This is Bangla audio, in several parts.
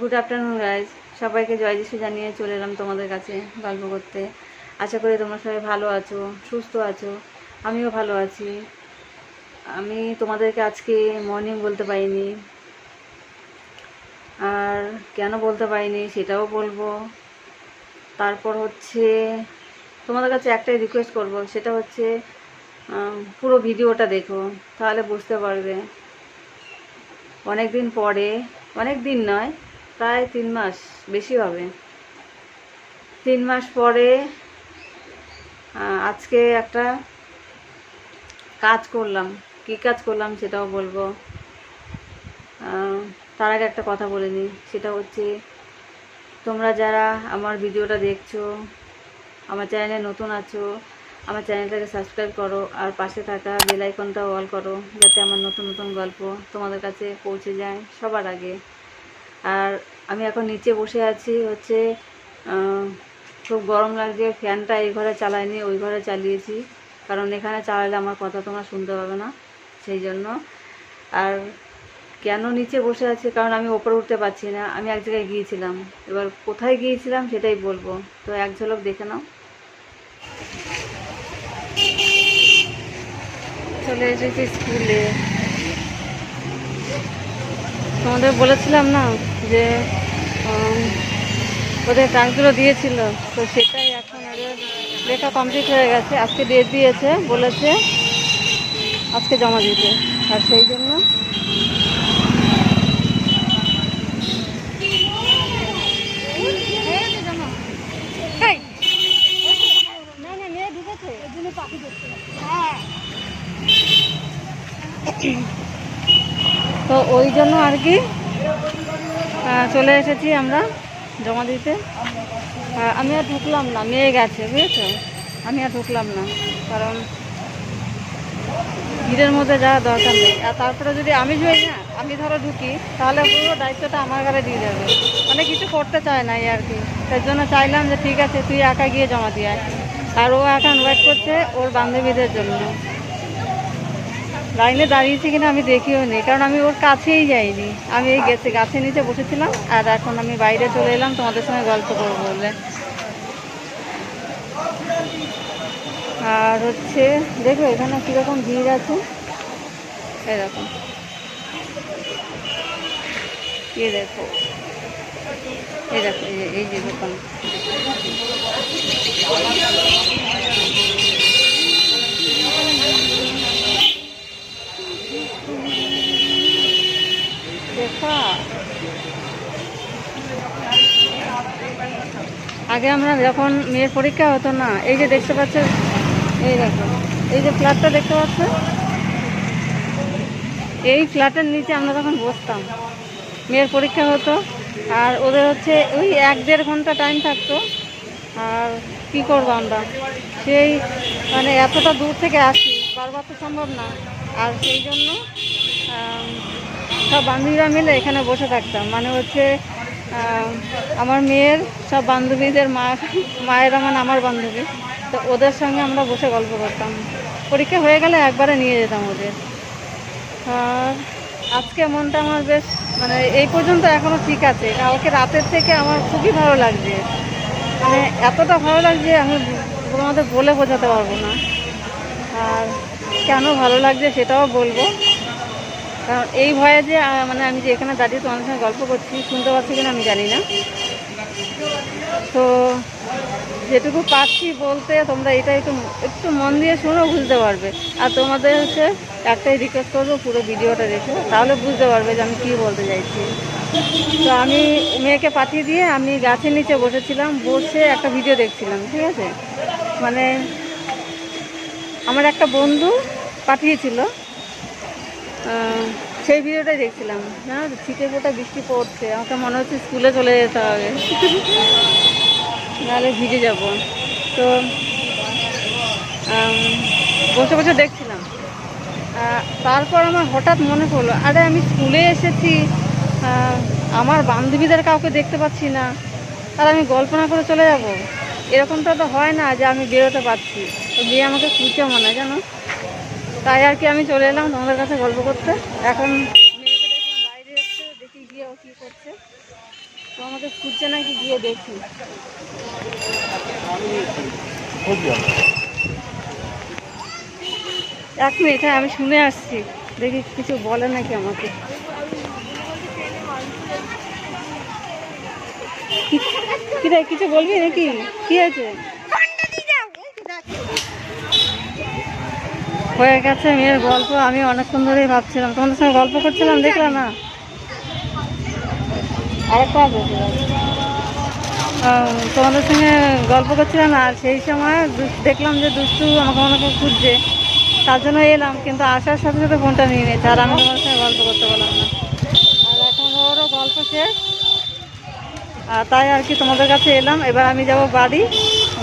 গুড আফটারনুন গাইজ সবাইকে জয় যিশু জানিয়ে চলে এলাম তোমাদের কাছে গল্প করতে। আশা করি তোমরা সবাই ভালো আছো, সুস্থ আছো, আমিও ভালো আছি। আমি তোমাদেরকে আজকে মর্নিং বলতে পারিনি। আর কেন বলতে পারিনি সেটাও বলব। তারপর হচ্ছে তোমাদের কাছে একটাই রিকোয়েস্ট করব, সেটা হচ্ছে পুরো ভিডিওটা দেখো, তাহলে বুঝতে পারবে। অনেক দিন পরে অনেক দিন নয় প্রায় তিন মাস, বেশি হবে। তিন মাস পরে আজকে একটা কাজ করলাম। কী কাজ করলাম সেটাও বলব। তার আগে একটা কথা বলে নিই। সেটা হচ্ছে, তোমরা যারা আমার ভিডিওটা দেখছ, আমার চ্যানেলে নতুন আছো, আমার চ্যানেলটাকে সাবস্ক্রাইব করো আর পাশে থাকা বেল আইকনটা অল করো, যাতে আমার নতুন নতুন গল্প তোমাদের কাছে পৌঁছে যায় সবার আগে। আর আমি এখন নিচে বসে আছি, হচ্ছে খুব গরম লাগছে, ফ্যানটা এই ঘরে চালাইনি, ওই ঘরে চালিয়েছি। কারণ এখানে চালালে আমার কথা তোমরা শুনতে পাবে না, সেই জন্য। আর কেন নিচে বসে আছি? কারণ আমি ওপরে উঠতে পারছি না। আমি এক জায়গায় গিয়েছিলাম। এবার কোথায় গিয়েছিলাম সেটাই বলব। তো এক ঝলক দেখে নাও। চলে এসেছি স্কুলে। তোমাদের বলেছিলাম না যে ওদের কাজগুলো দিয়েছিল, তো সেটাই এখন ওদের লেখা কমপ্লিট হয়ে গেছে। আজকে ডেট দিয়েছে, বলেছে আজকে জমা দিতে। আর সেই জন্য তো ওই জন্য আর কি চলে এসেছি আমরা জমা দিতে। আমি আর ঢুকলাম না, মেয়ে গেছে, বুঝেছ? আমি আর ঢুকলাম না, কারণ ভিড়ের মধ্যে যাওয়া দরকার নেই। আর তারপরে যদি আমি যাই না, আমি ধরো ঢুকি, তাহলে পুরো দায়িত্বটা আমার ঘরে দিয়ে যাবে। মানে কিছু করতে চায় না আর কি। তার জন্য চাইলাম যে ঠিক আছে, তুই একা গিয়ে জমা দিয়ে। আর ও এখন ওয়েট করছে ওর বান্ধবীদের জন্য। লাইনে দাঁড়িয়েছি কিনা আমি দেখিও নি, কারণ আমি ওর কাছেই যাইনি। আমি এই গেছে গাছের নিচে বসেছিলাম, আর এখন আমি বাইরে চলে এলাম, তোমাদের সঙ্গে গল্প করব বলে। আর হচ্ছে, দেখো এখানে কীরকম ভিড় আছে। এরকম এই দেখো এই দেখো এই যে দোকান। আগে আমরা যখন মেয়ের পরীক্ষা হতো না, এই যে দেখতে পাচ্ছ এই দেখো, এই যে ফ্ল্যাটটা দেখতে পাচ্ছ এই ফ্ল্যাটের নিচে আমরা তখন বসতাম, মেয়ের পরীক্ষা হতো, আর ওদের হচ্ছে ওই এক দেড় ঘণ্টা টাইম থাকতো, আর কি করব আমরা? সেই মানে এতটা দূর থেকে আসি, বারবার তো সম্ভব না। আর সেই জন্য সব বান্ধবীরা মিলে এখানে বসে থাকতাম। মানে হচ্ছে আমার মেয়ের সব বান্ধবীদের মা, মায়েরা মানে আমার বান্ধবী। তো ওদের সঙ্গে আমরা বসে গল্প করতাম। পরীক্ষা হয়ে গেলে একবারে নিয়ে যেতাম ওদের। আর আজকে মনটা আমার বেশ মানে এই পর্যন্ত এখনও ঠিক আছে। কালকে রাতের থেকে আমার খুবই ভালো লাগছে। মানে এতটা ভালো লাগছে, আমি তোমাদের বলে বোঝাতে পারব না। আর কেন ভালো লাগছে সেটাও বলব। কারণ এই ভয়ে যে মানে আমি যে এখানে দাঁড়িয়ে তোমাদের সঙ্গে গল্প করছি, শুনতে পাচ্ছি কিনা আমি জানি না। তো যেটুকু পাচ্ছি বলতে তোমরা এটা একটু একটু মন দিয়ে শুনেও বুঝতে পারবে। আর তোমাদের হচ্ছে একটাই রিকোয়েস্ট করব, পুরো ভিডিওটা দেখো, তাহলে বুঝতে পারবে যে আমি কী বলতে চাইছি। তো আমি মেয়েকে পাঠিয়ে দিয়ে আমি গাছের নিচে বসেছিলাম, বসে একটা ভিডিও দেখছিলাম, ঠিক আছে? মানে আমার একটা বন্ধু পাঠিয়েছিল সেই ভিডিওটাই দেখছিলাম। না ছিটে ফোটা বৃষ্টি পড়ছে। আমাকে মনে হচ্ছে স্কুলে চলে যেতে হবে। নাহলে ভিজে যাব। তো বসে বসে দেখছিলাম। তারপর আমার হঠাৎ মনে পড়ল, আরে আমি স্কুলে এসেছি। আমার বান্ধবীদের কাউকে দেখতে পাচ্ছি না। আর আমি গল্প না করে চলে যাব। এরকমটা তো হয় না যে আমি বেরোতে পারছি। তো বিয়ে আমাকে খুঁজছে মনে হয়, জানো? তাই আর কি আমি চলে এলাম তোমাদের কাছে গল্প করতে। এখন বাইরে এসছে দেখি গিয়ে ও কী করছে। তো আমাকে খুঁজছে নাকি গিয়ে দেখি। এক মিনিট হ্যাঁ আমি শুনে আসছি। দেখি কিছু বলে নাকি আমাকে। কিছু বলবি নাকি? কি আছে হয়ে গেছে মেয়ের গল্প আমি অনেকক্ষণ ধরেই ভাবছিলাম। তোমাদের সঙ্গে গল্প করছিলাম দেখলাম না? আরেকটা তোমাদের সঙ্গে গল্প করছিলাম আর সেই সময় দেখলাম যে দুষ্টু আমাকে অনেকে খুঁজছে। তার জন্য এলাম কিন্তু আসার সাথে সাথে ফোনটা নিয়ে নিয়েছে আর আমি তোমাদের সঙ্গে গল্প করতে পারলাম না। আর এখন ওরও গল্প শেষ। আর তাই আর কি তোমাদের কাছে এলাম। এবার আমি যাব বাড়ি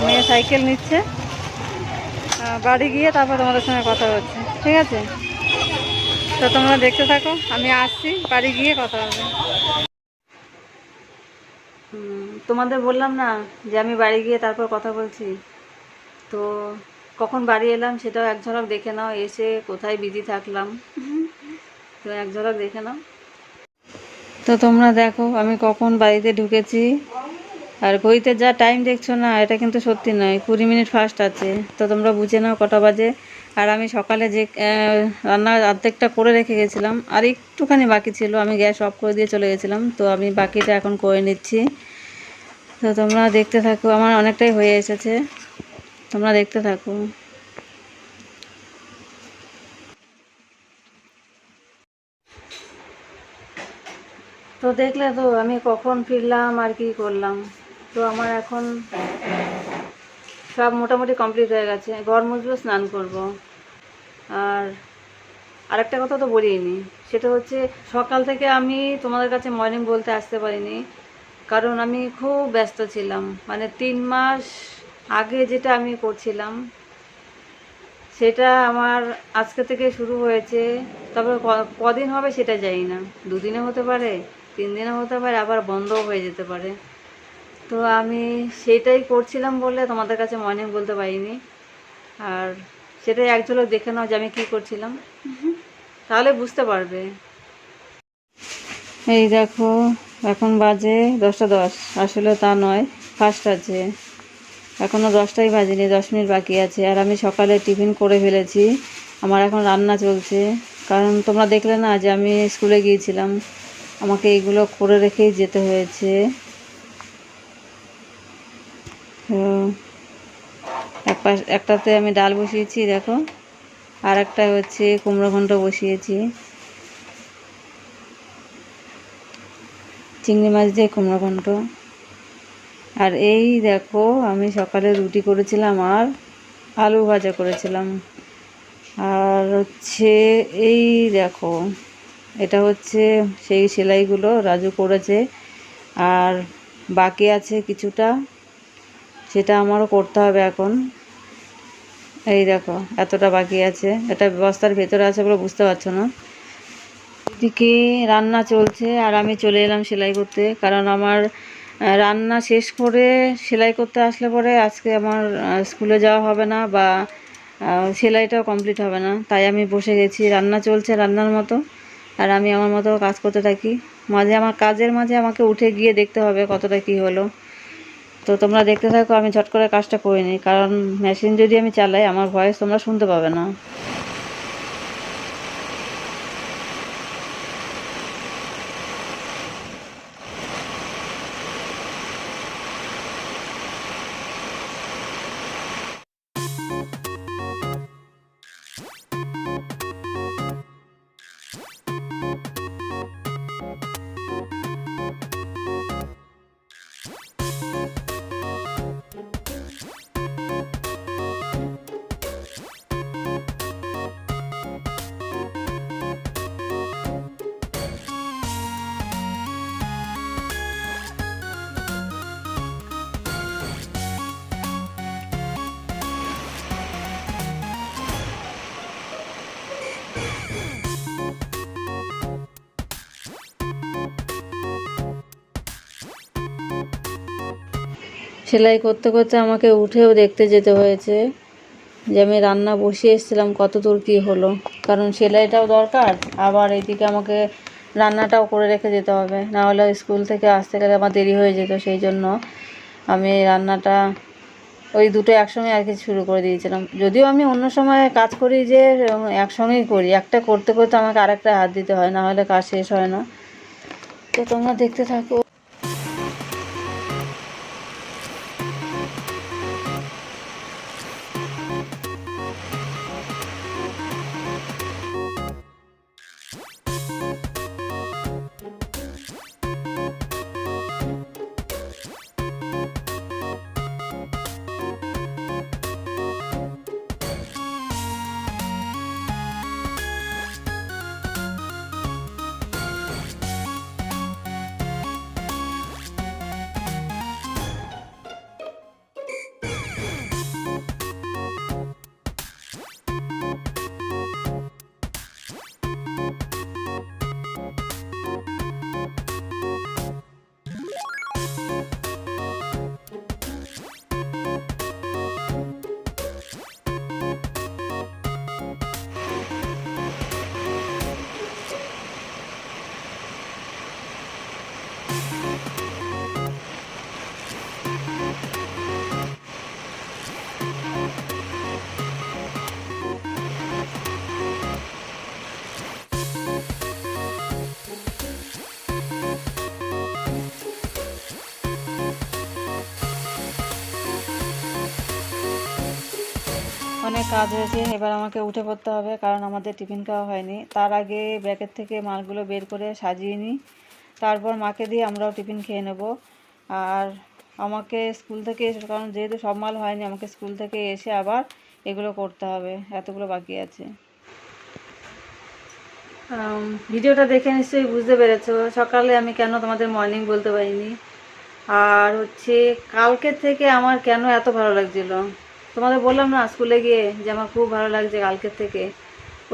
মেয়ে সাইকেল নিচ্ছে। বাড়ি গিয়ে তারপর তোমাদের সঙ্গে কথা হচ্ছে। ঠিক আছে? তো তোমরা দেখতে থাকো, আমি আসছি, বাড়ি গিয়ে কথা হবে। তোমাদের বললাম না যে আমি বাড়ি গিয়ে তারপর কথা বলছি। তো কখন বাড়ি এলাম সেটাও এক ঝলক দেখে নাও, এসে কোথায় বিজি থাকলাম। তো এক ঝলক দেখে নাও। তো তোমরা দেখো, আমি কখন বাড়িতে ঢুকেছি। আর ঘড়িতে যা টাইম দেখছ না এটা কিন্তু সত্যি নয়। কুড়ি মিনিট ফার্স্ট আছে। তো তোমরা বুঝে নাও কটা বাজে। আর আমি সকালে যে আহ, রান্নার অর্ধেকটা করে রেখে গেছিলাম আর একটুখানি বাকি ছিল আমি গ্যাস অফ করে দিয়ে চলে গেছিলাম। তো আমি বাকিটা এখন করে নিচ্ছি। তো তোমরা দেখতে থাকো আমার অনেকটাই হয়ে এসেছে। তোমরা দেখতে থাকো। তো দেখলে তো আমি কখন ফিরলাম আর কি করলাম। তো আমার এখন সব মোটামুটি কমপ্লিট হয়ে গেছে। ঘর মুছবো, স্নান করব। আর আরেকটা কথা তো বলিনি, সেটা হচ্ছে সকাল থেকে আমি তোমাদের কাছে মর্নিং বলতে আসতে পারিনি, কারণ আমি খুব ব্যস্ত ছিলাম। মানে তিন মাস আগে যেটা আমি করছিলাম, সেটা আমার আজকে থেকে শুরু হয়েছে। ক- কদিন হবে সেটা জানি না। দুদিনে হতে পারে, তিন দিনে হতে পারে, আবার বন্ধও হয়ে যেতে পারে। তো আমি সেটাই করছিলাম বলে তোমাদের কাছে মর্নিং বলতে পারিনি। আর সেটাই এক ঝলক দেখে নাও যে আমি কী করছিলাম। তাহলে বুঝতে পারবে। এই দেখো এখন বাজে দশটা দশ। আসলে তা নয় ফার্স্ট আছে। এখনও দশটাই বাজেনি দশ মিনিট বাকি আছে। আর আমি সকালে টিফিন করে ফেলেছি। আমার এখন রান্না চলছে। কারণ তোমরা দেখলে না যে আমি স্কুলে গিয়েছিলাম। আমাকে এইগুলো করে রেখেই যেতে হয়েছে। এক পাশ, একটাতে আমি ডাল বসিয়েছি, দেখো। আর একটা হচ্ছে কুমড়ো বসিয়েছি। চিংড়ি মাছ দিয়ে কুমড়ো আর এই দেখো, আমি সকালে রুটি করেছিলাম আর আলু ভাজা করেছিলাম। আর হচ্ছে এই দেখো, এটা হচ্ছে সেই সেলাইগুলো রাজু করেছে। আর বাকি আছে কিছুটা সেটা আমারও করতে হবে এখন। এই দেখো, এতটা বাকি আছে। এটা বস্তার ভেতরে আছে বলে বুঝতে পারছ না। এদিকে রান্না চলছে আর আমি চলে এলাম সেলাই করতে। কারণ আমার রান্না শেষ করে সেলাই করতে আসলে পরে আজকে আমার স্কুলে যাওয়া হবে না বা সেলাইটাও কমপ্লিট হবে না। তাই আমি বসে গেছি। রান্না চলছে রান্নার মতো। আর আমি আমার মতো কাজ করতে থাকি। মাঝে আমার কাজের মাঝে আমাকে উঠে গিয়ে দেখতে হবে কতটা কি হলো। তো তোমরা দেখতে থাকো, আমি ঝট করে কাজটা করে নিই। কারণ মেশিন যদি আমি চালাই, আমার ভয়েস তোমরা শুনতে পাবে না। সেলাই করতে করতে আমাকে উঠেও দেখতে যেতে হয়েছে যে আমি রান্না বসিয়ে এসেছিলাম কত দূর কী হলো। কারণ সেলাইটাও দরকার, আবার এদিকে আমাকে রান্নাটাও করে রেখে যেতে হবে। না হলে স্কুল থেকে আসতে গেলে আমার দেরি হয়ে যেত, সেই জন্য আমি রান্নাটা ওই দুটো একসঙ্গে আর কি শুরু করে দিয়েছিলাম। যদিও আমি অন্য সময় কাজ করি যে একসঙ্গেই করি। একটা করতে করতে আমাকে আরেকটা হাত দিতে হয়, না হলে কাজ শেষ হয় না। তো তোমরা দেখতে থাকো। you অনেক কাজ হয়েছে, এবার আমাকে উঠে পড়তে হবে কারণ আমাদের টিফিন খাওয়া হয়নি। তার আগে ব্যাগের থেকে মালগুলো বের করে সাজিয়ে নিই। তারপর মাকে দিয়ে আমরাও টিফিন খেয়ে নেব। আর আমাকে স্কুল থেকে এসে, কারণ যেহেতু সব মাল হয়নি, আমাকে স্কুল থেকে এসে আবার এগুলো করতে হবে। এতগুলো বাকি আছে। ভিডিওটা দেখে নিশ্চয়ই বুঝতে পেরেছ। সকালে আমি কেন তোমাদের মর্নিং বলতে পারিনি? আর হচ্ছে কালকের থেকে আমার কেন এত ভালো লাগছিল? তোমাদের বললাম না স্কুলে গিয়ে যে আমার খুব ভালো লাগছে কালকের থেকে।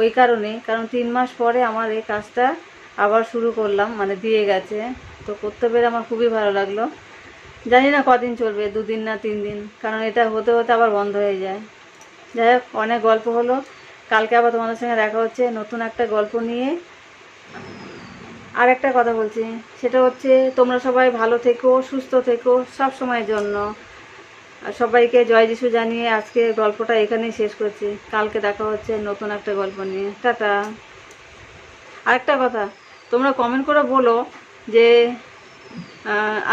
ওই কারণে, কারণ তিন মাস পরে আমার এই কাজটা আবার শুরু করলাম মানে দিয়ে গেছে। তো করতে পেরে আমার খুবই ভালো লাগল। জানি না কদিন চলবে, দুদিন না তিন দিন, কারণ এটা হতে হতে আবার বন্ধ হয়ে যায়। যাই হোক, অনেক গল্প হলো। কালকে আবার তোমাদের সঙ্গে দেখা হচ্ছে নতুন একটা গল্প নিয়ে। আর একটা কথা বলছি, সেটা হচ্ছে তোমরা সবাই ভালো থেকো, সুস্থ থেকো সব সময়ের জন্য। আর সবাইকে জয় যিশু জানিয়ে আজকে গল্পটা এখানেই শেষ করছি। কালকে দেখা হচ্ছে নতুন একটা গল্প নিয়ে। টাটা। আরেকটা কথা, তোমরা কমেন্ট করে বলো যে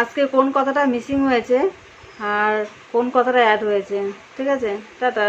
আজকে কোন কথাটা মিসিং হয়েছে আর কোন কথাটা অ্যাড হয়েছে। ঠিক আছে? টাটা।